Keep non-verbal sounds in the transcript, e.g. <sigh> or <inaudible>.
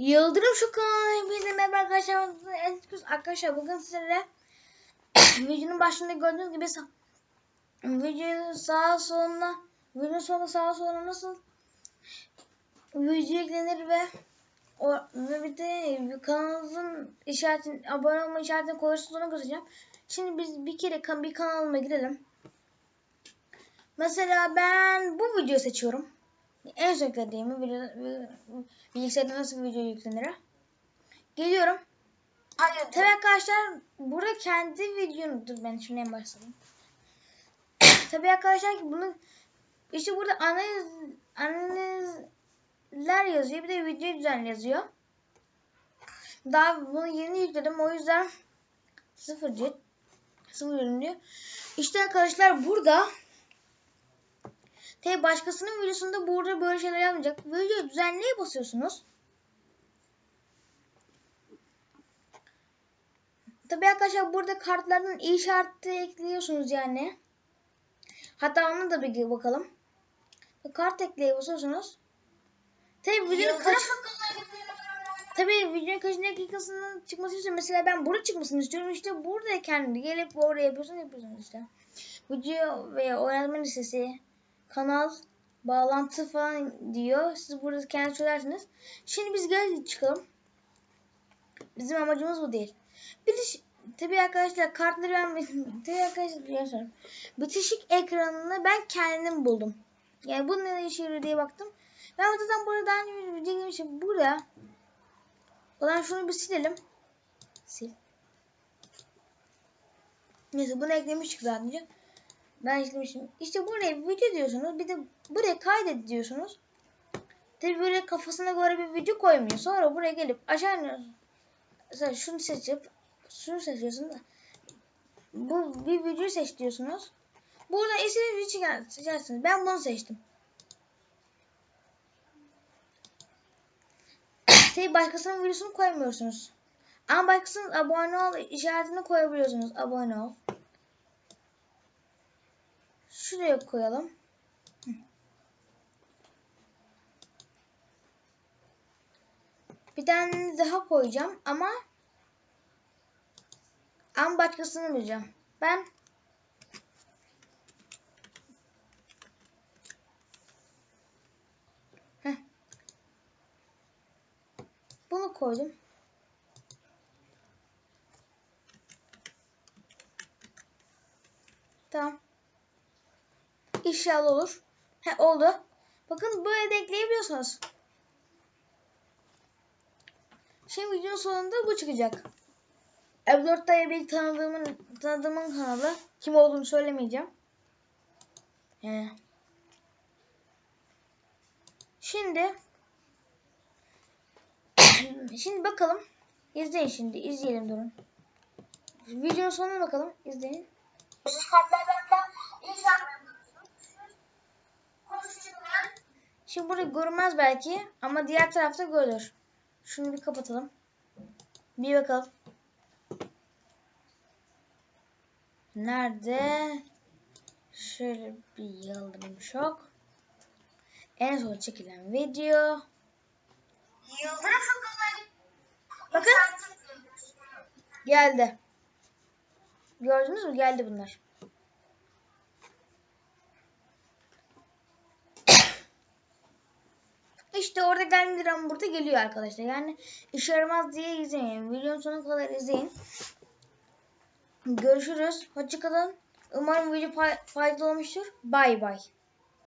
Yıldırım şu kanalına hepinize merhaba arkadaşlar. Arkadaşlar bugün sizlere <coughs> videonun başında gördüğünüz gibi videonun sağa soluna videonun sonunda sağa soluna nasıl video eklenir ve o ve bir de kanalımızın işaretini abone olma işaretini koyarsanız onu göstereceğim. Şimdi biz bir kere bir kanalıma girelim. Mesela ben bu videoyu seçiyorum. En son yüklediğimi bilgisayarda nasıl video yüklenir? Geliyorum. Hayır. Tabii arkadaşlar burada kendi videonu dur ben şimdi en başlayayım. <coughs> Tabii arkadaşlar ki bunu işte burada analiz analizler yazıyor bir de video düzenli yazıyor. Daha bunu yeni yükledim o yüzden sıfır diyor. Sıfır diyor. İşte arkadaşlar burada Tabi başkasının videosunda burada böyle şeyler yapmayacak. Video düzenleye basıyorsunuz. Tabi arkadaşlar burada kartlardan iyi işareti ekliyorsunuz yani. Hatta onu da bir bakalım. Kart ekleye basıyorsunuz. Tabi videonun kaç... Tabi videonun kaç dakikasının çıkmasını istiyorum. Mesela ben burada çıkmasını istiyorum. İşte burada kendi gelip oraya yapıyorsun yapıyorsun işte. Video ve oynatma listesi, kanal, bağlantı falan diyor. Siz burada kendi söylersiniz. Şimdi biz gel çıkalım. Bizim amacımız bu değil. Bir de tabii arkadaşlar kartları ben <laughs> tabii arkadaşlar biliyorsunuz. Bitişik ekranını ben kendim buldum. Yani bu ne işe yarıyor diye baktım. Ben zaten burada daha önce bir video girmişim. Burada o zaman şunu bir silelim. Sil. Neyse bunu eklemiştik zaten. Ben eklemişim. İşte buraya video diyorsunuz. Bir de buraya kaydet diyorsunuz. Tabi böyle kafasına göre bir video koymuyor. Sonra buraya gelip aşağı iniyorsunuz. Mesela şunu seçip şunu seçiyorsunuz. Bu bir video seç diyorsunuz. Burada istediğiniz video seçersiniz. Ben bunu seçtim. <coughs> Tabi başkasının videosunu koymuyorsunuz. Ama başkasının abone ol işaretini koyabiliyorsunuz. Abone ol. Şuraya koyalım. Bir tane daha koyacağım ama ama başkasını bileceğim. Ben Heh. Bunu koydum. Tamam. İnşallah olur. He oldu. Bakın böyle de ekleyebiliyorsunuz. Şimdi videonun sonunda bu çıkacak. F4 diye bir tanıdığımın, tanıdığımın kanalı. Kim olduğunu söylemeyeceğim. Ee, şimdi <coughs> şimdi bakalım. İzleyin şimdi. izleyelim durun. Videonun sonuna bakalım. İzleyin. kartlardan inşallah Şimdi burada görünmez belki ama diğer tarafta görülür. Şunu bir kapatalım. Bir bakalım. Nerede? Şöyle bir yıldırım şok. En son çekilen video. Yıldırım şokaları. Bakın. Geldi. Gördünüz mü? Geldi bunlar. İşte orada gelmedi ama burada geliyor arkadaşlar. Yani işe yaramaz diye izleyin. Videonun sonuna kadar izleyin. Görüşürüz. Hoşçakalın. Umarım video fay- faydalı olmuştur. Bay bay.